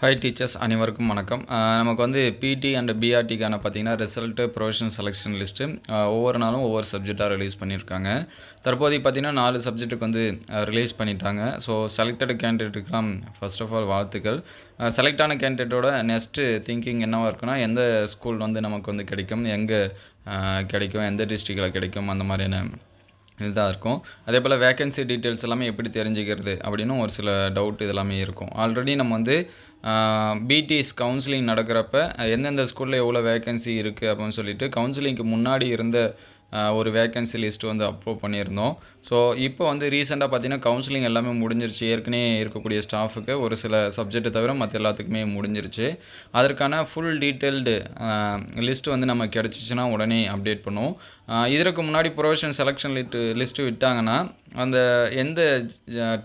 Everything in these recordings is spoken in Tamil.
ஹாய் டீச்சர்ஸ் அனைவருக்கும் வணக்கம். நமக்கு வந்து பிடி அண்ட் பிஆர்டிக்கான பார்த்தீங்கன்னா ரிசல்ட்டு ப்ரொஃபஷனல் செலெக்ஷன் லிஸ்ட்டு ஒவ்வொரு நாளும் ஒவ்வொரு சப்ஜெக்டாக ரிலீஸ் பண்ணியிருக்காங்க. தற்போதைக்கு பார்த்தீங்கன்னா நாலு சப்ஜெக்ட்டுக்கு வந்து ரிலீஸ் பண்ணிட்டாங்க. ஸோ செலக்டட் கேண்டிடேட்டுக்கெலாம் ஃபர்ஸ்ட் ஆஃப் ஆல் வாழ்த்துக்கள். செலக்ட் ஆன கேண்டிடேட்டோட நெக்ஸ்ட்டு திங்கிங் என்னவாக இருக்குன்னா எந்த ஸ்கூல் வந்து நமக்கு வந்து கிடைக்கும் எங்கே கிடைக்கும் எந்த டிஸ்ட்ரிக்டில் கிடைக்கும் அந்த மாதிரியான இதுதான் இருக்கும். அதே போல் வேகன்சி டீட்டெயில்ஸ் எல்லாமே எப்படி தெரிஞ்சுக்கிறது அப்படின்னு ஒரு சில டவுட் இதெல்லாமே இருக்கும். ஆல்ரெடி நம்ம வந்து பிடிஎஸ் கவுன்சிலிங் நடக்கிறப்ப எந்தெந்த ஸ்கூலில் எவ்வளோ வேகன்சி இருக்குது அப்படின்னு சொல்லிட்டு கவுன்சிலிங்க்கு முன்னாடி இருந்த ஒரு வேகன்சி லிஸ்ட் வந்து அப்ரூவ் பண்ணியிருந்தோம். ஸோ இப்போ வந்து ரீசெண்டாக பார்த்தீங்கன்னா கவுன்சிலிங் எல்லாமே முடிஞ்சிருச்சு. ஏற்கனவே இருக்கக்கூடிய ஸ்டாஃபுக்கு ஒரு சில சப்ஜெக்ட்டை தவிர மற்ற எல்லாத்துக்குமே முடிஞ்சிருச்சு. அதற்கான ஃபுல் டீட்டெயில்டு லிஸ்ட் வந்து நம்ம கிடச்சிச்சின்னா உடனே அப்டேட் பண்ணுவோம். இதற்கு முன்னாடி ப்ரொஃபஷன் செலெக்ஷன் லிட்டு லிஸ்ட்டு விட்டாங்கன்னா அந்த எந்த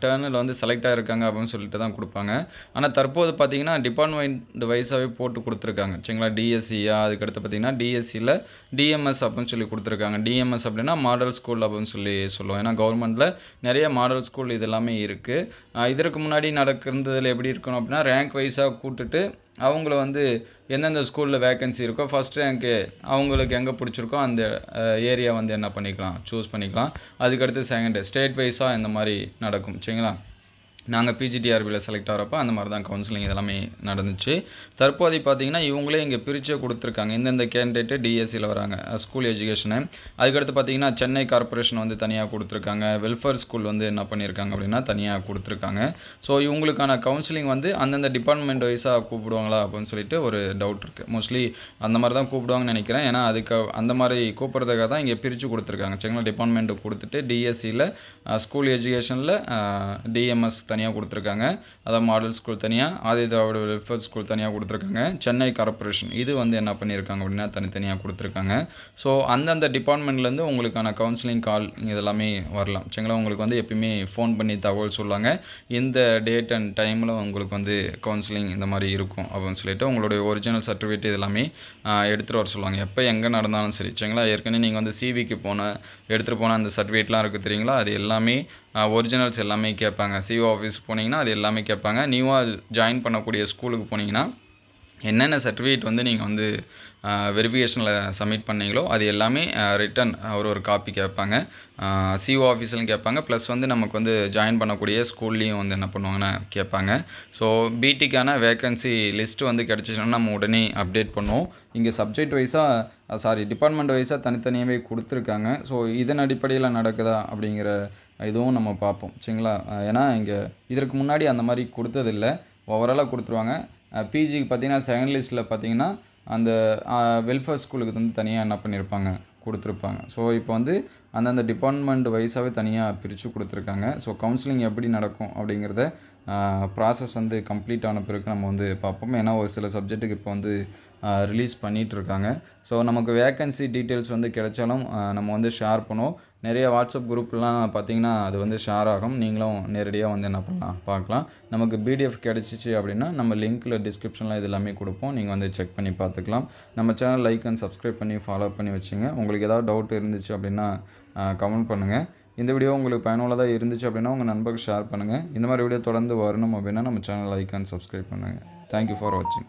டேர்னில் வந்து செலக்ட் ஆகிருக்காங்க அப்படின்னு சொல்லிட்டு தான் கொடுப்பாங்க. ஆனால் தற்போது பார்த்தீங்கன்னா டிபார்ட்மெண்ட் வைஸாகவே போட்டு கொடுத்துருக்காங்க. சரிங்களா? டிஎஸ்சியா அதுக்கடுத்து பார்த்தீங்கன்னா டிஎஸ்சியில் டிஎம்எஸ் அப்படின்னு சொல்லி கொடுத்துருக்காங்க. டிஎம்எஸ் அப்படின்னா மாடல் ஸ்கூல் அப்படின்னு சொல்லி சொல்லுவோம். ஏன்னா கவர்மெண்ட்டில் நிறைய மாடல் ஸ்கூல் இது எல்லாமே இருக்குது இதற்கு முன்னாடி நடக்கிறதுல எப்படி இருக்கணும் அப்படின்னா ரேங்க் வைஸாக கூட்டுட்டு அவங்கள வந்து எந்தெந்த ஸ்கூலில் வேகன்சி இருக்கோ ஃபஸ்ட் ரேங்க்கு அவங்களுக்கு எங்கே பிடிச்சிருக்கோ அந்த ஏரியா வந்து என்ன பண்ணிக்கலாம்? சூஸ் பண்ணிக்கலாம். அதுக்கடுத்து செகண்டு ஸ்டேட் வைஸாக இந்த மாதிரி நடக்கும். சரிங்களா? நாங்கள் பிஜிடிஆர்பியில் செலக்ட் ஆகிறப்போ அந்த மாதிரி தான் கவுன்சிலிங் இதெல்லாமே நடந்துச்சு. தற்போதை பார்த்தீங்கன்னா இவங்களே இங்கே பிரிச்சே கொடுத்துருக்காங்க. இந்தந்த கேண்டிடேட்டு டிஎஸ்சியில் வராங்க. ஸ்கூல் எஜுகேஷனு அதுக்கடுத்து பார்த்தீங்கன்னா சென்னை கார்ப்பரேஷன் வந்து தனியாக கொடுத்துருக்காங்க. வெல்ஃபேர் ஸ்கூல் வந்து என்ன பண்ணியிருக்காங்க அப்படின்னா தனியாக கொடுத்துருக்காங்க. ஸோ இவங்களுக்கான கவுன்சிலிங் வந்து அந்தந்த டிபார்ட்மெண்ட் வைஸாக கூப்பிடுவாங்களா அப்படின்னு சொல்லிட்டு ஒரு டவுட் இருக்குது மோஸ்ட்லி அந்த மாதிரி தான் கூப்பிடுவாங்கன்னு நினைக்கிறேன். ஏன்னா அதுக்கு அந்த மாதிரி கூப்பிட்றதுக்காக தான் இங்கே பிரித்து கொடுத்துருக்காங்க. சென்னை டிபார்ட்மெண்ட்டு கொடுத்துட்டு டிஎஸ்சியில் ஸ்கூல் எஜுகேஷனில் டிஎம்எஸ் தனியாக கொடுத்துருக்காங்க. அதாவது மாடல் ஸ்கூல் தனியாக ஆதி திராவிட வெல்ஃபேர் ஸ்கூல் தனியாக கொடுத்துருக்காங்க. சென்னை கார்ப்பரேஷன் இது வந்து என்ன பண்ணியிருக்காங்க அப்படின்னா தனித்தனியாக கொடுத்துருக்காங்க. ஸோ அந்தந்த டிபார்ட்மெண்ட்லேருந்து உங்களுக்கான கவுன்சிலிங் கால் இதெல்லாமே வரலாம். சரிங்களா? உங்களுக்கு வந்து எப்பயுமே ஃபோன் பண்ணி தகவல் சொல்லுவாங்க. இந்த டேட் அண்ட் டைமில் உங்களுக்கு வந்து கவுன்சிலிங் இந்த மாதிரி இருக்கும் அப்படின்னு சொல்லிட்டு உங்களுடைய ஒரிஜினல் சர்டிஃபிகேட் இதெல்லாமே எடுத்துகிட்டு வர சொல்லுவாங்க. எப்போ எங்கே நடந்தாலும் சரி. சரிங்களா? ஏற்கனவே நீங்கள் வந்து சிவிக்கு போன எடுத்துகிட்டு போன அந்த சர்டிஃபிகேட்லாம் இருக்குது தெரியுங்களா? அது எல்லாமே ஒரிஜினல்ஸ் எல்லாமே கேட்பாங்க. சிஓ ஆஃபீஸ் போனீங்கன்னா அது எல்லாமே கேட்பாங்க. நியூவாக ஜாயின் பண்ணக்கூடிய ஸ்கூலுக்கு போனீங்கன்னா என்னென்ன சர்டிஃபிகேட் வந்து நீங்கள் வந்து வெரிஃபிகேஷனில் சப்மிட் பண்ணீங்களோ அது எல்லாமே ரிட்டன் ஒரு ஒரு காப்பி கேட்பாங்க. சிஓ ஆஃபீஸ்லையும் கேட்பாங்க. ப்ளஸ் வந்து நமக்கு வந்து ஜாயின் பண்ணக்கூடிய ஸ்கூல்லையும் வந்து என்ன பண்ணுவாங்கன்னா கேட்பாங்க. ஸோ பிடிக்கான வேகன்சி லிஸ்ட்டு வந்து கிடச்சிச்சுன்னா நம்ம உடனே அப்டேட் பண்ணுவோம். இங்கே சப்ஜெக்ட் வைஸாக சாரி டிபார்ட்மெண்ட் வைஸாக தனித்தனியாகவே கொடுத்துருக்காங்க. ஸோ இதன் அடிப்படையில் நடக்குதா அப்படிங்கிற இதுவும் நம்ம பார்ப்போம். சரிங்களா? ஏன்னா இங்கே இதற்கு முன்னாடி அந்த மாதிரி கொடுத்ததில்லை. ஓவராலாக கொடுத்துருவாங்க. பிஜிக்கு பார்த்தீங்கன்னா செகண்ட் லிஸ்ட்டில் பார்த்தீங்கன்னா அந்த வெல்ஃபேர் ஸ்கூலுக்கு வந்து தனியாக என்ன பண்ணியிருப்பாங்க கொடுத்துருப்பாங்க. ஸோ இப்போ வந்து அந்தந்த டிபார்ட்மெண்ட் வைஸாகவே தனியாக பிரித்து கொடுத்துருக்காங்க. ஸோ கவுன்சிலிங் எப்படி நடக்கும் அப்படிங்கிறத ப்ராசஸ் வந்து கம்ப்ளீட் ஆன பிறகு நம்ம வந்து பார்ப்போம். ஏன்னா ஒரு சில சப்ஜெக்ட்டுக்கு இப்போ வந்து ரிலீஸ் பண்ணிகிட்ருக்காங்க ஸோ நமக்கு வேக்கன்சி டீட்டெயில்ஸ் வந்து கிடைச்சாலும் நம்ம வந்து ஷேர் பண்ணுவோம். நிறைய வாட்ஸ்அப் குரூப்லாம் பார்த்தீங்கன்னா அது வந்து ஷேர் ஆகும். நீங்களும் நேரடியாக வந்து என்ன பண்ணலாம் பார்க்கலாம். நமக்கு பிடிஎஃப் கிடச்சிச்சு அப்படின்னா நம்ம லிங்க்கில் டிஸ்கிரிப்ஷனில் இது எல்லாமே கொடுப்போம். நீங்கள் வந்து செக் பண்ணி பார்த்துக்கலாம். நம்ம சேனல் லைக் அண்ட் சப்ஸ்கிரைப் பண்ணி ஃபாலோ பண்ணி வச்சுங்க. உங்களுக்கு ஏதாவது டவுட் இருந்துச்சு அப்படின்னா கமெண்ட் பண்ணுங்கள் இந்த வீடியோ உங்களுக்கு பயனுள்ளதாக இருந்துச்சு அப்படின்னா உங்கள் நண்பருக்கு ஷேர் பண்ணுங்கள் இந்த மாதிரி வீடியோ தொடர்ந்து வரணும் அப்படின்னா நம்ம சேனல் லைக் அண்ட் சப்ஸ்கிரைப் பண்ணுங்கள் தேங்க்யூ ஃபார் வாட்சிங்